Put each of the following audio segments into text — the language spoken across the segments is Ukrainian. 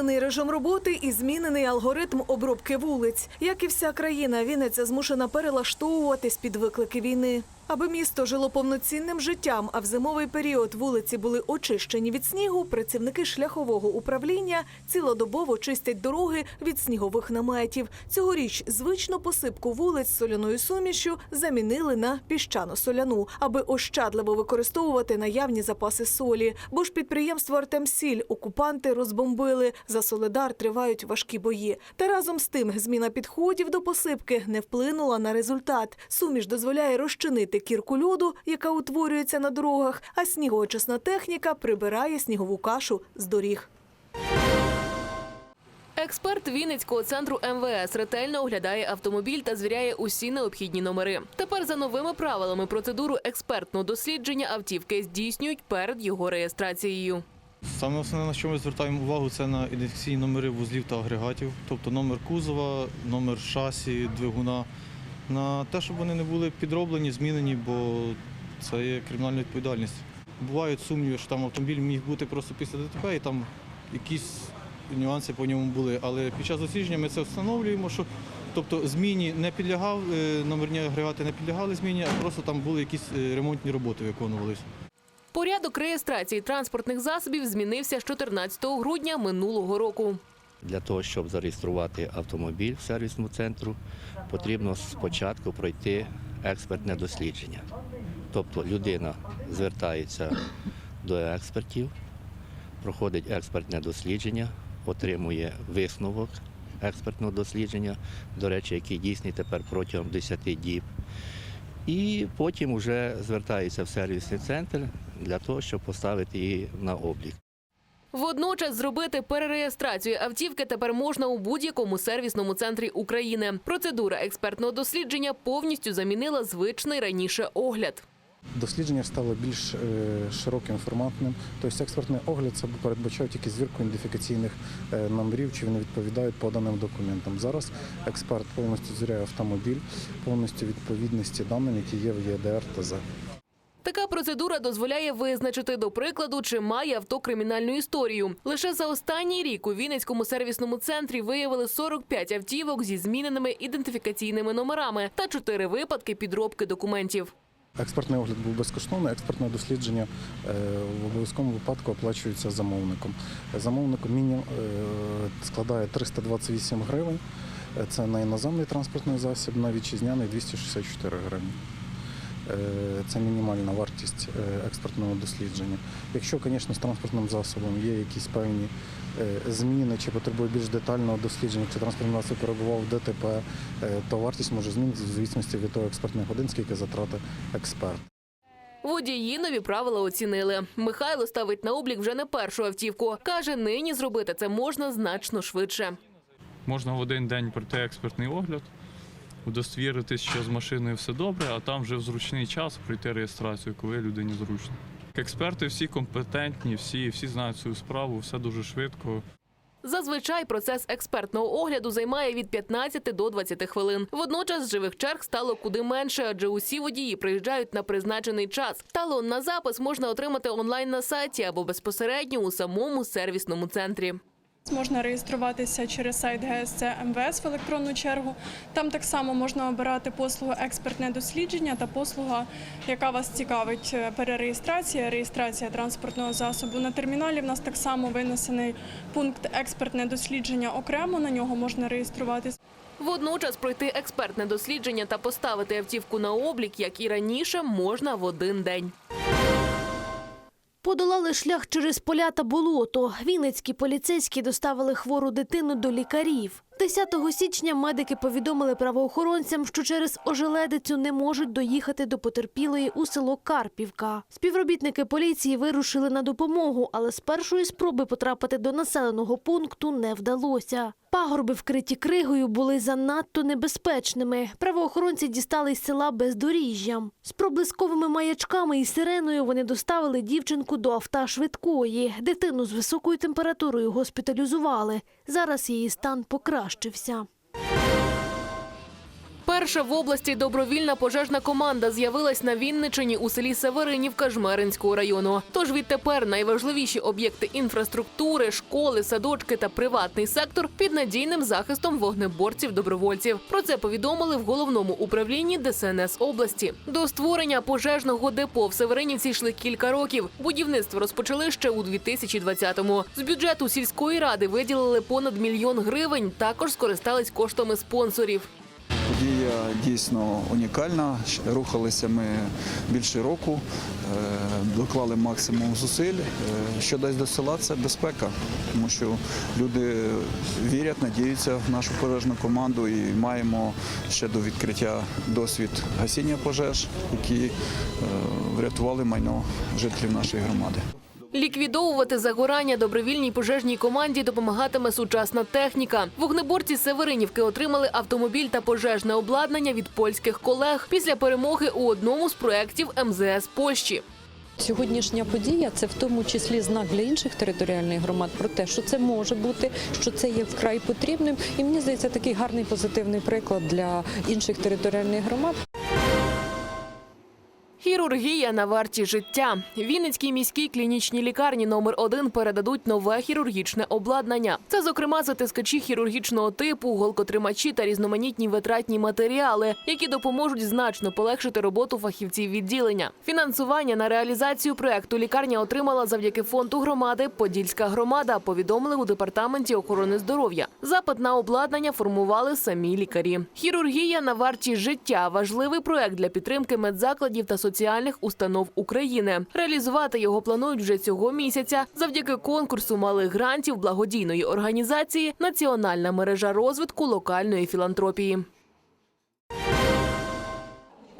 Посилений режим роботи і змінений алгоритм обробки вулиць. Як і вся країна, Вінниця змушена перелаштовуватись під виклики війни. Аби місто жило повноцінним життям, а в зимовий період вулиці були очищені від снігу, працівники шляхового управління цілодобово чистять дороги від снігових наметів. Цьогоріч звичну посипку вулиць соляною сумішю замінили на піщано-соляну, аби ощадливо використовувати наявні запаси солі. Бо ж підприємство Артемсіль окупанти розбомбили. За Соледар тривають важкі бої. Та разом з тим зміна підходів до посипки не вплинула на результат. Суміш дозволяє розчинити кірку льоду, яка утворюється на дорогах, а снігоочисна техніка прибирає снігову кашу з доріг. Експерт Вінницького центру МВС ретельно оглядає автомобіль та звіряє усі необхідні номери. Тепер за новими правилами процедуру експертного дослідження автівки здійснюють перед його реєстрацією. Саме основне, на що ми звертаємо увагу, це на ідентифікаційні номери вузлів та агрегатів, тобто номер кузова, номер шасі, двигуна, на те, щоб вони не були підроблені, змінені, бо це є кримінальна відповідальність. Бувають сумніви, що там автомобіль міг бути просто після ДТП, і там якісь нюанси по ньому були. Але під час дослідження ми це встановлюємо, що тобто зміні не підлягав, е, номерні агрегати не підлягали зміні, а просто там були якісь е, ремонтні роботи виконувалися. Порядок реєстрації транспортних засобів змінився з 14 грудня минулого року. Для того, щоб зареєструвати автомобіль в сервісному центру, потрібно спочатку пройти експертне дослідження. Тобто людина звертається до експертів, проходить експертне дослідження, отримує висновок експертного дослідження, до речі, який дійсний тепер протягом 10 діб. І потім вже звертається в сервісний центр для того, щоб поставити її на облік. Водночас зробити перереєстрацію автівки тепер можна у будь-якому сервісному центрі України. Процедура експертного дослідження повністю замінила звичний раніше огляд. Дослідження стало більш е, широким форматним. Тобто експертний огляд це передбачав тільки звірку ідентифікаційних е, номерів, чи вони відповідають поданим документам. Зараз експерт повністю звіряє автомобіль, повністю відповідності даним, які є в ЄДР та З. Така процедура дозволяє визначити, до прикладу, чи має авто кримінальну історію. Лише за останній рік у Вінницькому сервісному центрі виявили 45 автівок зі зміненими ідентифікаційними номерами та 4 випадки підробки документів. Експертний огляд був безкоштовний, експертне дослідження е, в обов'язковому випадку оплачується замовником. Замовник мінімум е, складає 328 гривень. Це на іноземний транспортний засіб, на вітчизняний 264 гривні. Е, Це мінімальна вартість е, експертного дослідження. Якщо, звісно, з транспортним засобом є якісь певні е, зміни чи потребує більш детального дослідження, чи транспортний засіб перебував в ДТП, то вартість може змінитися в звісності від того експертних годин, скільки затратить експерт. Водії нові правила оцінили. Михайло ставить на облік вже не першу автівку. Каже, нині зробити це можна значно швидше. Можна в один день пройти експертний огляд, удостовіритись, що з машиною все добре, а там вже в зручний час пройти реєстрацію, коли людині зручно. Експерти всі компетентні, всі, всі знають свою справу, все дуже швидко. Зазвичай процес експертного огляду займає від 15 до 20 хвилин. Водночас живих черг стало куди менше, адже усі водії приїжджають на призначений час. Талон на запис можна отримати онлайн на сайті або безпосередньо у самому сервісному центрі. Можна реєструватися через сайт ГСЦ МВС в електронну чергу. Там так само можна обирати послугу експертне дослідження та послуга, яка вас цікавить, е, перереєстрація, реєстрація транспортного засобу. На терміналі в нас так само винесений пункт експертне дослідження окремо. На нього можна реєструватися. Водночас пройти експертне дослідження та поставити автівку на облік, як і раніше, можна в один день. Подолали шлях через поля та болото. Вінницькі поліцейські доставили хвору дитину до лікарів. 10 січня медики повідомили правоохоронцям, що через ожеледицю не можуть доїхати до потерпілої у село Карпівка. Співробітники поліції вирушили на допомогу, але з першої спроби потрапити до населеного пункту не вдалося. Пагорби, вкриті кригою, були занадто небезпечними. Правоохоронці дістали з села бездоріжжям. З проблисковими маячками і сиреною вони доставили дівчинку до авто швидкої. Дитину з високою температурою госпіталізували. Зараз її стан покращився. Перша в області добровільна пожежна команда з'явилась на Вінничині у селі Северинівка Жмеринського району. Тож відтепер найважливіші об'єкти інфраструктури, школи, садочки та приватний сектор під надійним захистом вогнеборців-добровольців. Про це повідомили в головному управлінні ДСНС області. До створення пожежного депо в Северинівці йшли кілька років. Будівництво розпочали ще у 2020-му. З бюджету сільської ради виділили понад мільйон гривень. Також скористались коштами спонсорів. Подія дійсно унікальна. Рухалися ми більше року, е, доклали максимум зусиль. Е, Що дасть до села, це безпека, тому що люди вірять, надіються в нашу пожежну команду і маємо ще до відкриття досвід гасіння пожеж, які е, врятували майно жителів нашої громади. Ліквідовувати загорання добровільній пожежній команді допомагатиме сучасна техніка. Вогнеборці Северинівки отримали автомобіль та пожежне обладнання від польських колег після перемоги у одному з проєктів МЗС Польщі. Сьогоднішня подія це в тому числі знак для інших територіальних громад про те, що це може бути, що це є вкрай потрібним. І мені здається, такий гарний позитивний приклад для інших територіальних громад. Хірургія на варті життя. Вінницькій міській клінічній лікарні номер 1 передадуть нове хірургічне обладнання. Це, зокрема, затискачі хірургічного типу, голкотримачі та різноманітні витратні матеріали, які допоможуть значно полегшити роботу фахівців відділення. Фінансування на реалізацію проекту лікарня отримала завдяки фонду громади Подільська громада. Повідомили у департаменті охорони здоров'я. Запит на обладнання формували самі лікарі. Хірургія на варті життя важливий проект для підтримки медзакладів та соціальних установ України. Реалізувати його планують вже цього місяця завдяки конкурсу малих грантів благодійної організації Національна мережа розвитку локальної філантропії.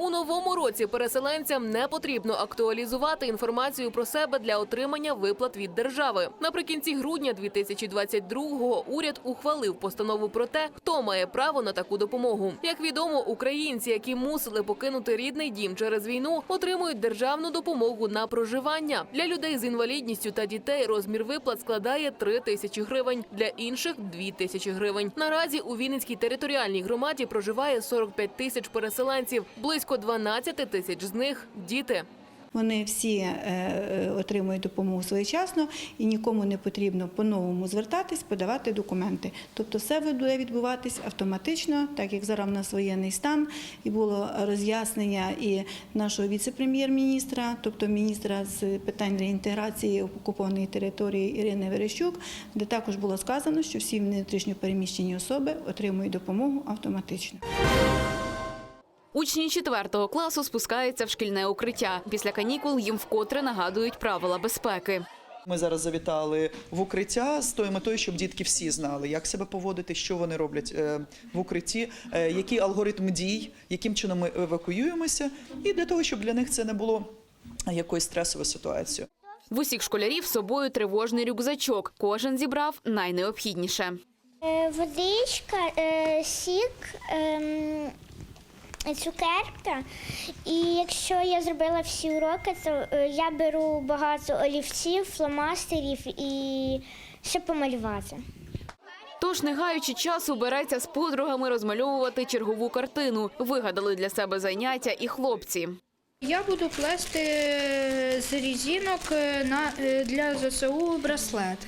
У новому році переселенцям не потрібно актуалізувати інформацію про себе для отримання виплат від держави. Наприкінці грудня 2022-го уряд ухвалив постанову про те, хто має право на таку допомогу. Як відомо, українці, які мусили покинути рідний дім через війну, отримують державну допомогу на проживання. Для людей з інвалідністю та дітей розмір виплат складає 3 тисячі гривень, для інших 2 тисячі гривень. Наразі у Вінницькій територіальній громаді проживає 45 тисяч переселенців. Близько 12 тисяч з них діти. Вони всі е, е, отримують допомогу своєчасно і нікому не потрібно по-новому звертатись, подавати документи. Тобто все буде відбуватись автоматично, так як зараз в нас воєнний стан, і було роз'яснення і нашого віце-прем'єр-міністра, тобто міністра з питань реінтеграції окупованої території Ірини Верещук, де також було сказано, що всі внутрішньо переміщені особи отримують допомогу автоматично. Учні 4 класу спускаються в шкільне укриття. Після канікул їм вкотре нагадують правила безпеки. Ми зараз завітали в укриття з тою метою, щоб дітки всі знали, як себе поводити, що вони роблять е, в укритті, е, який алгоритм дій, яким чином ми евакуюємося, і для того, щоб для них це не було якоюсь стресовою ситуацією. В усіх школярів з собою тривожний рюкзачок. Кожен зібрав найнеобхідніше. Водичка, е, сік, ем, цукерка. І якщо я зробила всі уроки, то е, я беру багато олівців, фломастерів і ще помалювати. Тож, не гаючи часу, береться з подругами розмальовувати чергову картину. Вигадали для себе заняття і хлопці. Я буду плести з різинок на, для ЗСУ браслет.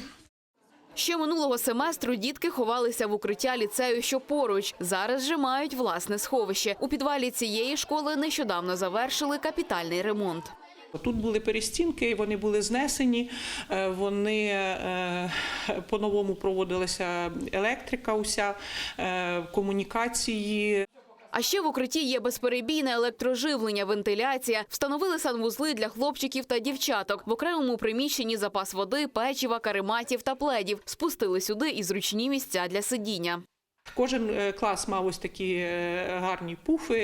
Ще минулого семестру дітки ховалися в укриття ліцею, що поруч. Зараз же мають власне сховище. У підвалі цієї школи нещодавно завершили капітальний ремонт. Тут були перестінки, вони були знесені, е, вони е, по-новому проводилася електрика, уся е, комунікації. А ще в укритті є безперебійне електроживлення, вентиляція. Встановили санвузли для хлопчиків та дівчаток. В окремому приміщенні запас води, печива, карематів та пледів. Спустили сюди і зручні місця для сидіння. Кожен е, клас мав ось такі е, гарні пуфи,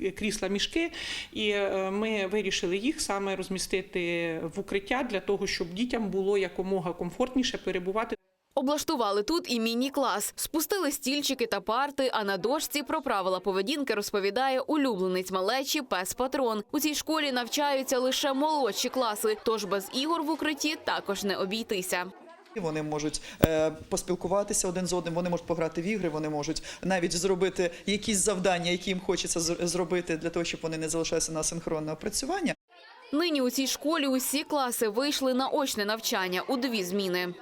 е, крісла, мішки, і ми вирішили їх саме розмістити в укриття для того, щоб дітям було якомога комфортніше перебувати. Облаштували тут і міні-клас. Спустили стільчики та парти, а на дошці про правила поведінки розповідає улюбленець малечі пес Патрон. У цій школі навчаються лише молодші класи, тож без ігор в укритті також не обійтися. Вони можуть е, поспілкуватися один з одним, вони можуть пограти в ігри, вони можуть навіть зробити якісь завдання, які їм хочеться зробити для того, щоб вони не залишалися на синхронне опрацювання. Нині у цій школі усі класи вийшли на очне навчання у дві зміни.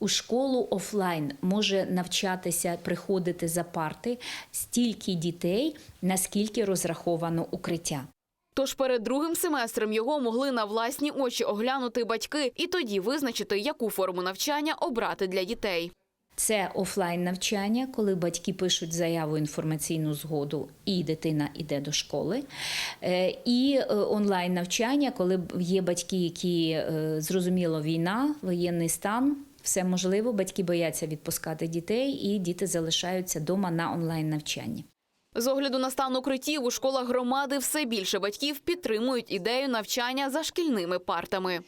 У школу офлайн може навчатися, приходити за парти стільки дітей, наскільки розраховано укриття. Тож перед другим семестром його могли на власні очі оглянути батьки і тоді визначити, яку форму навчання обрати для дітей. Це офлайн навчання, коли батьки пишуть заяву інформаційну згоду, і дитина йде до школи. Е, І е, онлайн навчання, коли є батьки, які е, зрозуміло війна, воєнний стан. Все можливо, батьки бояться відпускати дітей, і діти залишаються вдома на онлайн навчанні. З огляду на стан укриттів у школах громади все більше батьків підтримують ідею навчання за шкільними партами.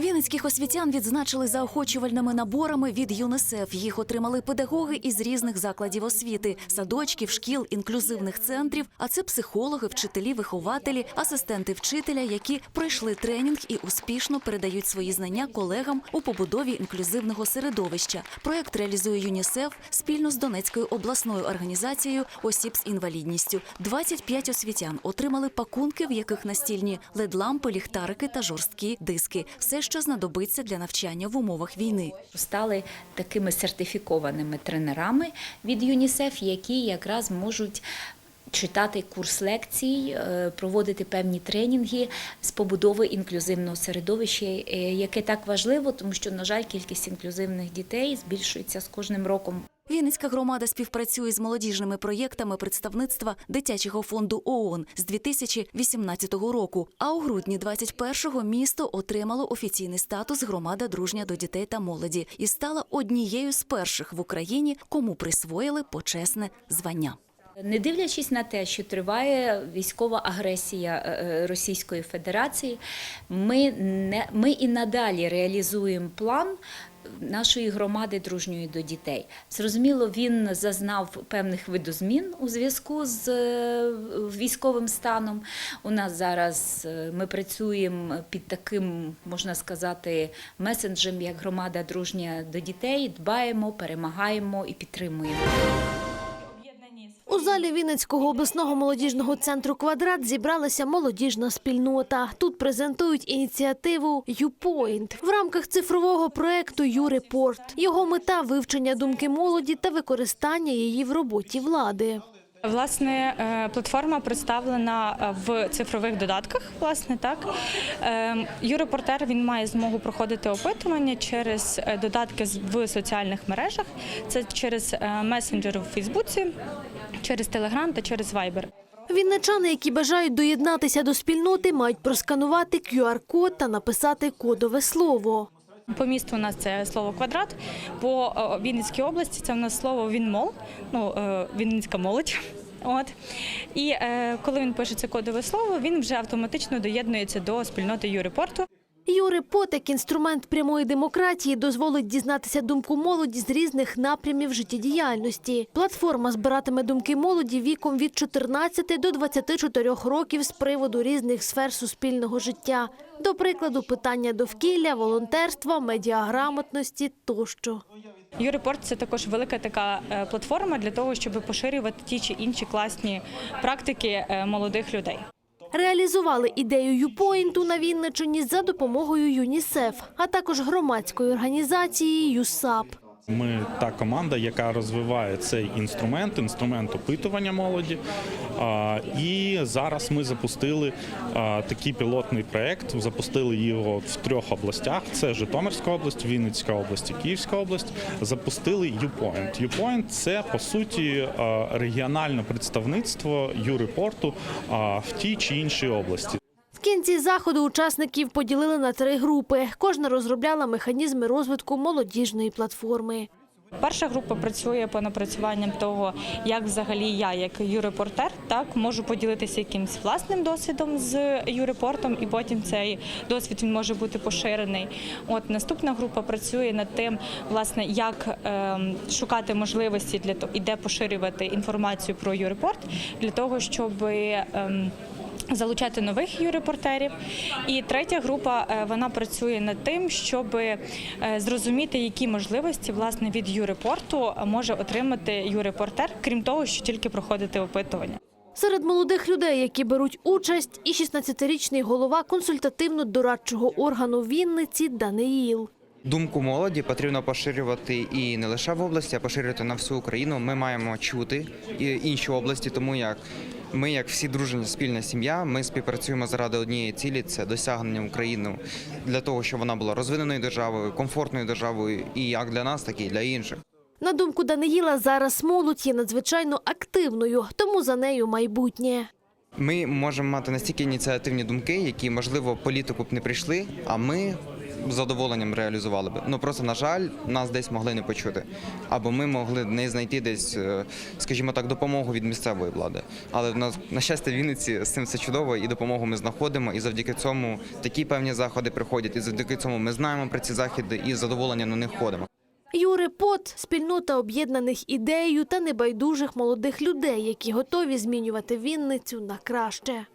Вінницьких освітян відзначили заохочувальними наборами від ЮНІСЕФ. Їх отримали педагоги із різних закладів освіти, садочків, шкіл, інклюзивних центрів. А це психологи, вчителі, вихователі, асистенти вчителя, які пройшли тренінг і успішно передають свої знання колегам у побудові інклюзивного середовища. Проект реалізує ЮНІСЕФ спільно з Донецькою обласною організацією осіб з інвалідністю. 25 освітян отримали пакунки, в яких настільні лед-лампи, ліхтарики та жорсткі диски. Все, що знадобиться для навчання в умовах війни. Стали такими сертифікованими тренерами від ЮНІСЕФ, які якраз можуть. Читати курс лекцій, е, проводити певні тренінги з побудови інклюзивного середовища, е, яке так важливо, тому що, на жаль, кількість інклюзивних дітей збільшується з кожним роком. Вінницька громада співпрацює з молодіжними проєктами представництва дитячого фонду ООН з 2018 року. А у грудні 21-го місто отримало офіційний статус громада дружня до дітей та молоді і стала однією з перших в Україні, кому присвоїли почесне звання. Не дивлячись на те, що триває військова агресія е, е, Російської Федерації, ми, не, ми і надалі реалізуємо план нашої громади дружньої до дітей. Зрозуміло, він зазнав певних видозмін у зв'язку з е, військовим станом. У нас зараз ми працюємо під таким, можна сказати, месенджем, як громада дружня до дітей. Дбаємо, перемагаємо і підтримуємо. У залі Вінницького обласного молодіжного центру Квадрат зібралася молодіжна спільнота. Тут презентують ініціативу «YouPoint» в рамках цифрового проекту «ЮРепорт». Його мета вивчення думки молоді та використання її в роботі влади. Власне, е, платформа представлена е, в цифрових додатках. Власне, так Е, Юрепортер має змогу проходити опитування через додатки в соціальних мережах. Це через месенджери в Фейсбуці, через Телеграм та через Вайбер. Вінничани, які бажають доєднатися до спільноти, мають просканувати QR-код та написати кодове слово. По місту у нас це слово квадрат. По е, Вінницькій області це у нас слово Вінмол, ну е, Вінницька молодь. От і е, коли він пише це кодове слово, він вже автоматично доєднується до спільноти Юрепорту. Юрепот, як інструмент прямої демократії, дозволить дізнатися думку молоді з різних напрямів життєдіяльності. Платформа збиратиме думки молоді віком від 14 до 24 років з приводу різних сфер суспільного життя. До прикладу, питання довкілля, волонтерства, медіаграмотності тощо. Юрепорт це також велика така е, платформа для того, щоб поширювати ті чи інші класні практики е, молодих людей. Реалізували ідею «Юпоінту» на Вінничині за допомогою ЮНІСЕФ, а також громадської організації «ЮСАП». Ми та команда, яка розвиває цей інструмент, інструмент опитування молоді. І зараз ми запустили такий пілотний проект. Запустили його в трьох областях: це Житомирська область, Вінницька область Київська область. Запустили YouPoint. YouPoint – це по суті регіональне представництво юрепорту а, в тій чи іншій області. В кінці заходу учасників поділили на три групи. Кожна розробляла механізми розвитку молодіжної платформи. Перша група працює по напрацюванням того, як взагалі я, як юрепортер, так можу поділитися якимсь власним досвідом з юрепортом, і потім цей досвід він може бути поширений. От наступна група працює над тим, власне, як ем, шукати можливості для того і де поширювати інформацію про юрепорт для того, щоб ем, залучати нових юрепортерів. І третя група е, вона працює над тим, щоб е, зрозуміти, які можливості власне від юрепорту може отримати юрепортер, крім того, що тільки проходити опитування. Серед молодих людей, які беруть участь, і 16-річний голова консультативно-дорадчого органу Вінниці Даниїл. Думку молоді потрібно поширювати і не лише в області, а поширювати на всю Україну. Ми маємо чути інші області, тому як ми, як всі дружня спільна сім'я, ми співпрацюємо заради однієї цілі це досягнення України для того, щоб вона була розвиненою державою, комфортною державою, і як для нас, так і для інших. На думку Даниїла, зараз молодь є надзвичайно активною, тому за нею майбутнє. Ми можемо мати настільки ініціативні думки, які, можливо, політику б не прийшли, а ми задоволенням реалізували б. Ну просто, на жаль, нас десь могли не почути. Або ми могли не знайти десь, е, скажімо так, допомогу від місцевої влади. Але в нас, на щастя, в Вінниці з цим все чудово, і допомогу ми знаходимо. І завдяки цьому такі певні заходи приходять. І завдяки цьому ми знаємо про ці заходи і з задоволенням на них ходимо. Юрепот – спільнота об'єднаних ідеєю та небайдужих молодих людей, які готові змінювати Вінницю на краще.